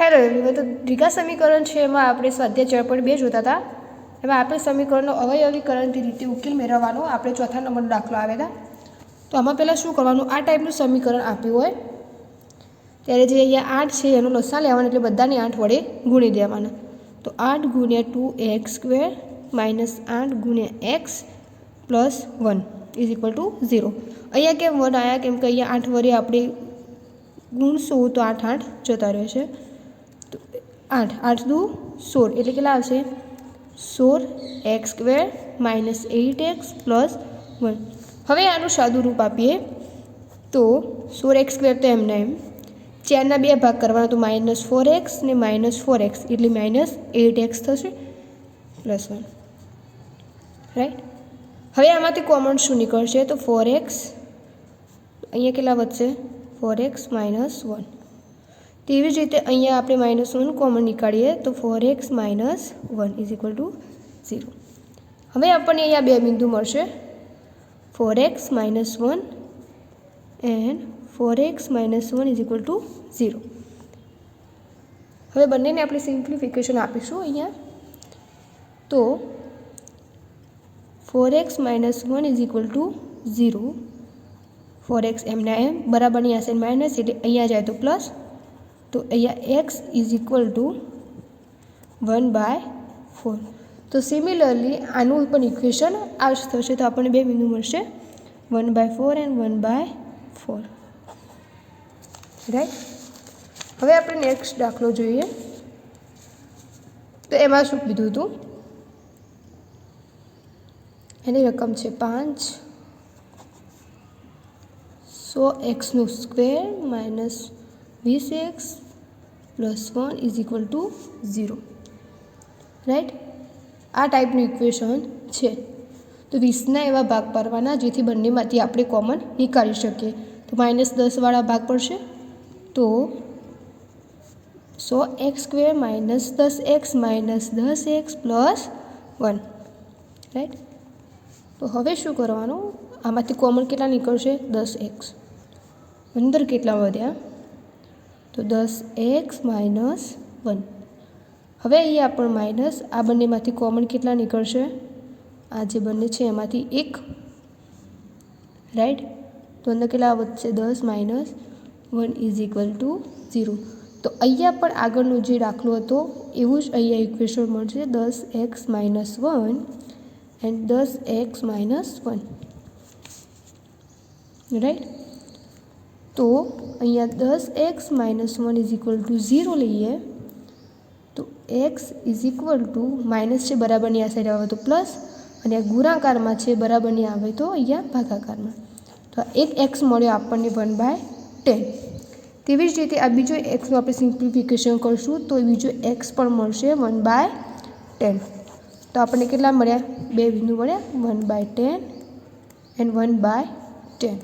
Hello everyone તો દ્વિઘા સમીકરણ છે, એમાં આપણે સ્વાધ્યાય ચાર પોઈન્ટ બે જોતા હતા. એમાં આપણે સમીકરણનો અવયવીકરણથી રીતે ઉકેલ મેળવવાનો, આપણે ચોથા નંબરનો દાખલો હતા તો આમાં પહેલાં શું કરવાનું? આ ટાઈપનું સમીકરણ આપ્યું હોય. ત્યારે જે અહીંયા આઠ છે, એનું લસા લેવાનું એટલે બધાને આઠ વડે ગુણી દેવાના. તો આઠ ગુણ્યા ટુ એક્સ સ્ક્વેર માઇનસ આઠ ગુણ્યા x plus one is equal to zero. અહીંયા કેમ વન આવ્યા કેમ કે અહીંયા આઠ વડે આપણે ગુણશું તો આઠ આઠ જતા રહેશે. તો આઠ આઠ દુ સોળ, એટલે કેટલા આવશે? સોળ x square minus eight x plus one. હવે આનું સાદું રૂપ આપીએ. તો સોળ એક્સ સ્ક્વેર તો એમને એમ. ચારના બે ભાગ કરવાના તો માઇનસ ફોર એક્સ ને માઇનસ ફોર એક્સ, એટલે માઇનસ એઇટ એક્સ થશે પ્લસ વન. રાઈટ? હવે આમાંથી કોમન શું નીકળશે? તો ફોર એક્સ. અહીંયા કેટલા વધશે? Four x minus one. તેવી જ રીતે અહીંયા આપણે માઇનસ વન કોમન નીકાળીએ તો four x minus one is equal to zero હવે આપણને અહીંયા બે બિંદુ મળશે. Four x minus one and four x minus one is equal to zero હવે બંનેને આપણે સિમ્પ્લિફિકેશન આપીશું અહીંયા. તો four x minus one is equal to zero four x એમના એમ બરાબરની આ સાઈડ માઇનસ એટલે અહીંયા જાય તો પ્લસ તો અહીંયા x is equal to one by four તો સિમિલરલી આનું પણ ઇક્વેશન આ થશે તો આપણને બે બિંદુ મળશે. One by four and one by four right હવે આપણે નેક્સ્ટ દાખલો જોઈએ. તો એમાં શું કીધું હતું? એની રકમ છે પાંચ. સો એક્સનું સ્ક્વેર માઇનસ વીસ x plus one is equal to zero. Right? આ ટાઈપનું ઇક્વેશન છે. તો વીસના એવા ભાગ પાડવાના જેથી બંનેમાંથી આપણે કોમન નીકાળી શકીએ. તો માઇનસ દસવાળા ભાગ પડશે. તો સો એક્સ સ્ક્વેર માઇનસ દસ એક્સ માઇનસ દસ એક્સ પ્લસ વન. રાઈટ? તો હવે શું કરવાનું? આમાંથી કોમન કેટલા નીકળશે? દસ એક્સ. અંદર કેટલા વધ્યા? તો દસ એક્સ માઇનસ વન. હવે અહીંયા પણ માઇનસ, આ બંનેમાંથી કોમન કેટલા નીકળશે? આ જે બંને છે એમાંથી એક. રાઈટ તો અંદર કેટલા વધશે? દસ minus one is equal to zero. તો અહીંયા પણ આગળનો જે દાખલો હતો, એવું જ અહીંયા ઇક્વેશન મળશે. દસ એક્સ માઇનસ વન એન્ડ દસ એક્સ માઇનસ વન. રાઈટ તો અહીંયા દસ x minus one is equal to zero લઈએ, તો x is equal to minus છે બરાબરની આ સાઈડ આવે તો પ્લસ, અને આ ગુણાકારમાં છે બરાબરની આવે તો અહીંયા ભાગાકારમાં. તો આ એક એક્સ મળ્યો આપણને વન બાય ટેન. તેવી જ રીતે આ બીજો એક્સનું આપણે સિમ્પ્લિફિકેશન કરશું, તો બીજો એક્સ પણ મળશે વન બાય ટેન. તો આપણને કેટલા મળ્યા? બે બિંદુ મળ્યા, one by ten and one by ten.